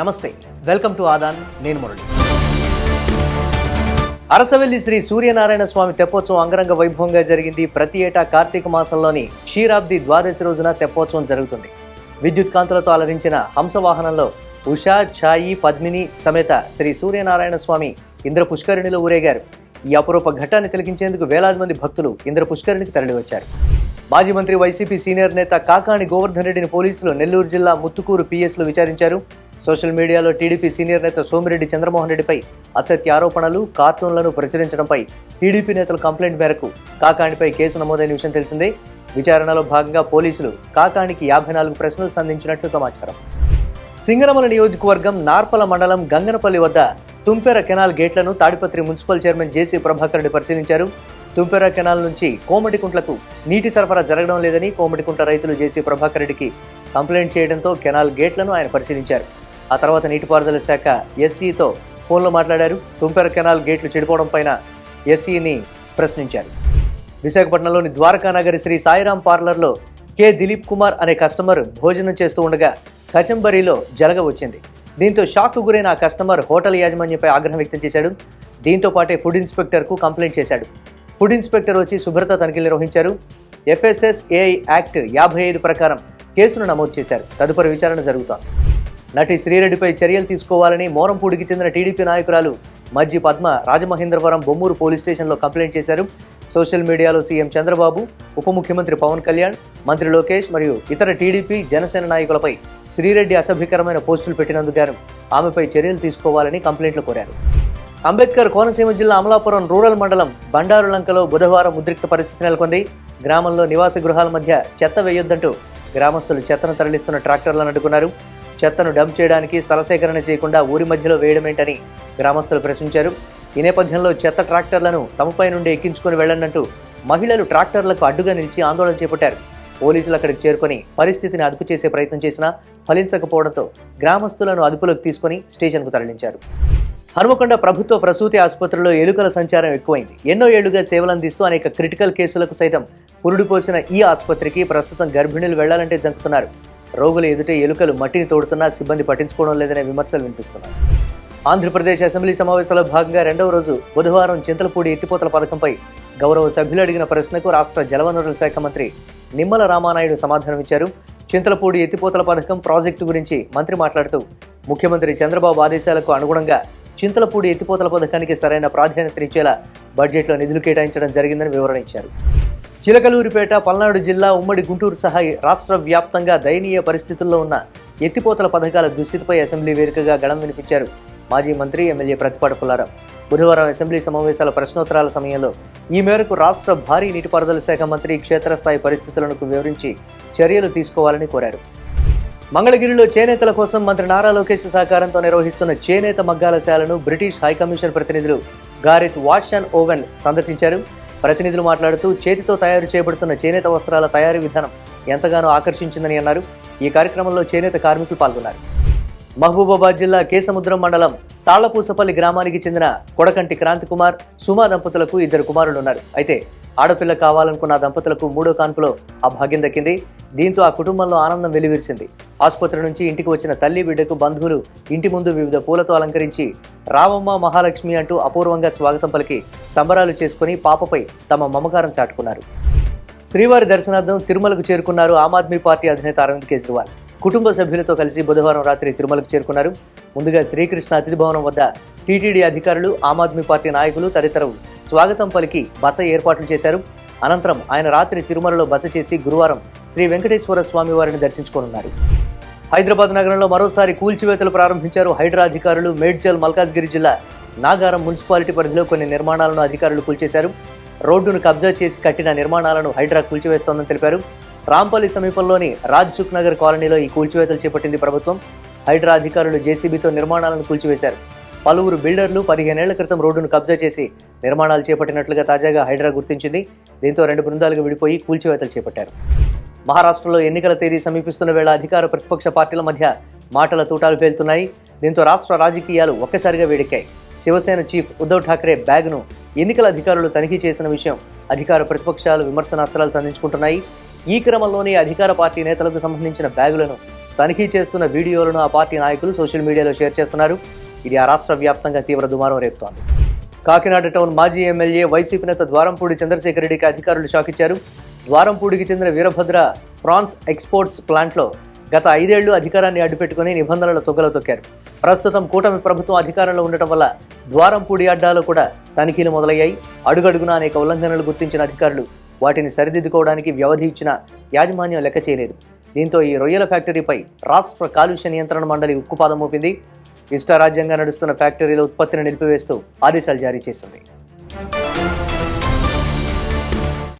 నమస్తే welcome to Aadan నేను మురళి. అరసవెల్లి శ్రీ సూర్యనారాయణ స్వామి తెప్పోత్సవం అంగరంగ వైభవంగా జరిగింది. ప్రతి ఏటా కార్తీక మాసంలోని క్షీరాబ్ది ద్వాదశి రోజున తెప్పోత్సవం జరుగుతుంది. విద్యుత్ కాంతులతో అలరించిన హంసవాహనంలో ఉషా ఛాయి పద్మిని సమేత శ్రీ సూర్యనారాయణ స్వామి ఇంద్ర పుష్కరిణిలో ఊరేగారు. ఈ అపరూప ఘట్టాన్ని తిలకించేందుకు వేలాది మంది భక్తులు ఇంద్ర పుష్కరిణికి తరలివచ్చారు. మాజీ మంత్రి వైసీపీ సీనియర్ నేత కాకాణి గోవర్ధన్ రెడ్డిని పోలీసులు నెల్లూరు జిల్లా ముత్తుకూరు పిఎస్లో విచారించారు. సోషల్ మీడియాలో టీడీపీ సీనియర్ నేత సోమిరెడ్డి చంద్రమోహన్ రెడ్డిపై అసత్య ఆరోపణలు కార్టూన్లను ప్రచురించడంపై టీడీపీ నేతల కంప్లైంట్ మేరకు కాకాణిపై కేసు నమోదైన విషయం తెలిసిందే. విచారణలో భాగంగా పోలీసులు కాకాణికి యాభై నాలుగు ప్రశ్నలు సంధించినట్లు సమాచారం. సింగరమల నియోజకవర్గం నార్పల మండలం గంగనపల్లి వద్ద తుంపెర కెనాల్ గేట్లను Tadipatri municipal chairman JC Prabhakar Reddy పరిశీలించారు. తుంపెర కెనాల్ నుంచి కోమటికుంట్లకు నీటి సరఫరా జరగడం లేదని కోమటికుంట రైతులు జేసీ ప్రభాకర్ రెడ్డికి కంప్లైంట్ చేయడంతో కెనాల్ గేట్లను ఆయన పరిశీలించారు. ఆ తర్వాత నీటిపారుదల శాఖ ఎస్సీతో ఫోన్లో మాట్లాడారు. తుంపెర కెనాల్ గేట్లు చెడిపోవడం పైన ఎస్సీని ప్రశ్నించారు. విశాఖపట్నంలోని ద్వారకా నగరి శ్రీ సాయిరాం పార్లర్లో కె దిలీప్ కుమార్ అనే కస్టమర్ భోజనం చేస్తూ ఉండగా కచంబరీలో జలగ వచ్చింది. దీంతో షాక్ గురైన ఆ కస్టమర్ హోటల్ యాజమాన్యంపై ఆగ్రహం వ్యక్తం చేశాడు. దీంతో పాటే ఫుడ్ ఇన్స్పెక్టర్కు కంప్లైంట్ చేశాడు. ఫుడ్ ఇన్స్పెక్టర్ వచ్చి శుభ్రత తనిఖీలు నిర్వహించారు. ఎఫ్ఎస్ఎస్ఏఐ యాక్ట్ యాభై ఐదు ప్రకారం కేసును నమోదు చేశారు. తదుపరి విచారణ జరుగుతోంది. నటి శ్రీరెడ్డిపై చర్యలు తీసుకోవాలని మోరంపూడికి చెందిన టీడీపీ నాయకురాలు మజ్జి పద్మ రాజమహేంద్రవరం బొమ్మూరు పోలీస్ స్టేషన్లో కంప్లైంట్ చేశారు. సోషల్ మీడియాలో సీఎం చంద్రబాబు ఉప ముఖ్యమంత్రి పవన్ కళ్యాణ్ మంత్రి లోకేష్ మరియు ఇతర టీడీపీ జనసేన నాయకులపై శ్రీరెడ్డి అసభ్యకరమైన పోస్టులు పెట్టినందుకు ఆమెపై చర్యలు తీసుకోవాలని కంప్లైంట్లు కోరారు. అంబేద్కర్ కోనసీమ జిల్లా అమలాపురం రూరల్ మండలం బండారులంకలో బుధవారం ఉద్రిక్త పరిస్థితి నెలకొంది. గ్రామంలో నివాస గృహాల మధ్య చెత్త వేయొద్దంటూ గ్రామస్తులు చెత్తను తరలిస్తున్న ట్రాక్టర్లను అడ్డుకున్నారు. చెత్తను డంప్ చేయడానికి స్థల సేకరణ చేయకుండా ఊరి మధ్యలో వేయడమేంటని గ్రామస్తులు ప్రశ్నించారు. ఈ నేపథ్యంలో చెత్త ట్రాక్టర్లను తమపై నుండి ఎక్కించుకుని వెళ్ళనంటూ మహిళలు ట్రాక్టర్లకు అడ్డుగా నిలిచి ఆందోళన చేపట్టారు. పోలీసులు అక్కడికి చేరుకొని పరిస్థితిని అదుపు చేసే ప్రయత్నం చేసినా ఫలించకపోవడంతో గ్రామస్తులను అదుపులోకి తీసుకొని స్టేషన్కు తరలించారు. హనుమకొండ ప్రభుత్వ ప్రసూతి ఆసుపత్రిలో ఎలుకల సంచారం ఎక్కువైంది. ఎన్నో ఏళ్ళుగా సేవలు అందిస్తూ అనేక క్రిటికల్ కేసులకు సైతం పురుడు పోసిన ఈ ఆసుపత్రికి ప్రస్తుతం గర్భిణులు వెళ్ళాలంటే జంకుతున్నారు. రోగుల ఎదుట ఎలుకలు మట్టిని తోడుతున్నా సిబ్బంది పట్టించుకోవడం లేదనే విమర్శలు వినిపిస్తున్నాయి. ఆంధ్రప్రదేశ్ అసెంబ్లీ సమావేశాల్లో భాగంగా రెండవ రోజు బుధవారం చింతలపూడి ఎత్తిపోతల పథకంపై గౌరవ సభ్యులు అడిగిన ప్రశ్నకు రాష్ట్ర జలవనరుల శాఖ మంత్రి నిమ్మల రామానాయుడు సమాధానమిచ్చారు చింతలపూడి ఎత్తిపోతల పథకం ప్రాజెక్టు గురించి మంత్రి మాట్లాడుతూ ముఖ్యమంత్రి చంద్రబాబు ఆదేశాలకు అనుగుణంగా చింతలపూడి ఎత్తిపోతల పథకానికి సరైన ప్రాధాన్యతనిచ్చేలా బడ్జెట్లో నిధులు కేటాయించడం జరిగిందని వివరణ ఇచ్చారు. చిలకలూరిపేట పల్నాడు జిల్లా ఉమ్మడి గుంటూరు సహా రాష్ట్ర వ్యాప్తంగా దయనీయ పరిస్థితుల్లో ఉన్న ఎత్తిపోతల పథకాల దుస్థితిపై అసెంబ్లీ వేదికగా గళం వినిపించారు మాజీ మంత్రి ఎమ్మెల్యే ప్రతిపాటి పుల్లారావు బుధవారం అసెంబ్లీ సమావేశాల ప్రశ్నోత్తరాల సమయంలో ఈ మేరకు రాష్ట్ర భారీ నీటిపారుదల శాఖ మంత్రి క్షేత్రస్థాయి పరిస్థితులను వివరించి చర్యలు తీసుకోవాలని కోరారు. మంగళగిరిలో చేనేతల కోసం మంత్రి నారా లోకేష్ సహకారంతో నిర్వహిస్తున్న చేనేత మగ్గాల శాలను బ్రిటిష్ హైకమిషన్ ప్రతినిధులు గారెత్ వాష్ అండ్ ఓవెన్ సందర్శించారు. ప్రతినిధులు మాట్లాడుతూ చేతితో తయారు చేయబడుతున్న చేనేత వస్త్రాల తయారీ విధానం ఎంతగానో ఆకర్షించిందని అన్నారు. ఈ కార్యక్రమంలో చేనేత కార్మికులు పాల్గొన్నారు. మహబూబాబాద్ జిల్లా కేసముద్రం మండలం తాళ్ళపూసపల్లి గ్రామానికి చెందిన కొడకంటి క్రాంతి కుమార్ సుమా దంపతులకు ఇద్దరు కుమారులు ఉన్నారు అయితే ఆడపిల్ల కావాలనుకున్న దంపతులకు మూడో కాన్పులో ఆ భాగ్యం దక్కింది. దీంతో ఆ కుటుంబంలో ఆనందం వెలువరిసింది. ఆసుపత్రి నుంచి ఇంటికి వచ్చిన తల్లి బిడ్డకు బంధువులు ఇంటి ముందు వివిధ పూలతో అలంకరించి రామమ్మ మహాలక్ష్మి అంటూ అపూర్వంగా స్వాగతం పలికి సంబరాలు చేసుకుని పాపపై తమ మమకారం చాటుకున్నారు. శ్రీవారి దర్శనార్థం తిరుమలకు చేరుకున్నారు ఆమ్ ఆద్మీ పార్టీ అధినేత అరవింద్ కేజ్రీవాల్. కుటుంబ సభ్యులతో కలిసి బుధవారం రాత్రి తిరుమలకు చేరుకున్నారు. ముందుగా శ్రీకృష్ణ అతిథి భవనం వద్ద టీటీడీ అధికారులు ఆమ్ ఆద్మీ పార్టీ నాయకులు తదితరులు స్వాగతం పలికి బస ఏర్పాట్లు చేశారు. అనంతరం ఆయన రాత్రి తిరుమలలో బస చేసి గురువారం శ్రీ వెంకటేశ్వర స్వామి వారిని దర్శించుకోనున్నారు. హైదరాబాద్ నగరంలో మరోసారి కూల్చివేతలు ప్రారంభించారు హైడ్రా అధికారులు. మేడ్చల్ మల్కాజ్గిరి జిల్లా నాగారం మున్సిపాలిటీ పరిధిలో కొన్ని నిర్మాణాలను అధికారులు కూల్చేశారు. రోడ్డును కబ్జా చేసి కట్టిన నిర్మాణాలను హైడ్రా కూల్చివేస్తోందని తెలిపారు. రాంపల్లి సమీపంలోని రాజ్సుఖ్ నగర్ కాలనీలో ఈ కూల్చివేతలు చేపట్టింది ప్రభుత్వం. హైడ్రా అధికారులు జేసీబీతో నిర్మాణాలను కూల్చివేశారు. పలువురు బిల్డర్లు పదిహేనేళ్ళ క్రితం రోడ్డును కబ్జా చేసి నిర్మాణాలు చేపట్టినట్లుగా తాజాగా హైడ్రా గుర్తించింది. దీంతో రెండు బృందాలుగా విడిపోయి కూల్చివేతలు చేపట్టారు. మహారాష్ట్రలో ఎన్నికల తేదీ సమీపిస్తున్న వేళ అధికార ప్రతిపక్ష పార్టీల మధ్య మాటల తూటాలు పేలుతున్నాయి. దీంతో రాష్ట్ర రాజకీయాలు ఒక్కసారిగా వేడెక్కాయి. శివసేన చీఫ్ ఉద్ధవ్ ఠాక్రే బ్యాగ్ను ఎన్నికల అధికారులు తనిఖీ చేసిన విషయం అధికార ప్రతిపక్షాలు విమర్శనాస్త్రాలు సంధించుకుంటున్నాయి. ఈ క్రమంలోనే అధికార పార్టీ నేతలకు సంబంధించిన బ్యాగులను తనిఖీ చేస్తున్న వీడియోలను ఆ పార్టీ నాయకులు సోషల్ మీడియాలో షేర్ చేస్తున్నారు. ఇది ఆ రాష్ట్ర వ్యాప్తంగా తీవ్ర దుమారం రేపుతోంది. కాకినాడ టౌన్ మాజీ ఎమ్మెల్యే వైసీపీ నేత ద్వారంపూడి చంద్రశేఖర్ రెడ్డికి అధికారులు షాక్ ఇచ్చారు ద్వారంపూడికి చెందిన వీరభద్ర ప్రాన్స్ ఎక్స్పోర్ట్స్ ప్లాంట్లో గత ఐదేళ్ళు అధికారాన్ని అడ్డుపెట్టుకుని నిబంధనల తొగ్గలు తొక్కారు. ప్రస్తుతం కూటమి ప్రభుత్వం అధికారంలో ఉండటం వల్ల ద్వారంపూడి అడ్డాలో కూడా తనిఖీలు మొదలయ్యాయి. అడుగడుగున అనేక ఉల్లంఘనలు గుర్తించిన అధికారులు వాటిని సరిదిద్దుకోవడానికి వ్యవధి ఇచ్చిన యాజమాన్యం లెక్క చేయలేదు. దీంతో ఈ రొయ్యల ఫ్యాక్టరీపై రాష్ట్ర కాలుష్య నియంత్రణ మండలి ఉక్కుపాదం మోపింది. ఇష్టారాజ్యంగా నడుస్తున్న ఫ్యాక్టరీల ఉత్పత్తిని నిలిపివేస్తూ ఆదేశాలు జారీ చేసింది.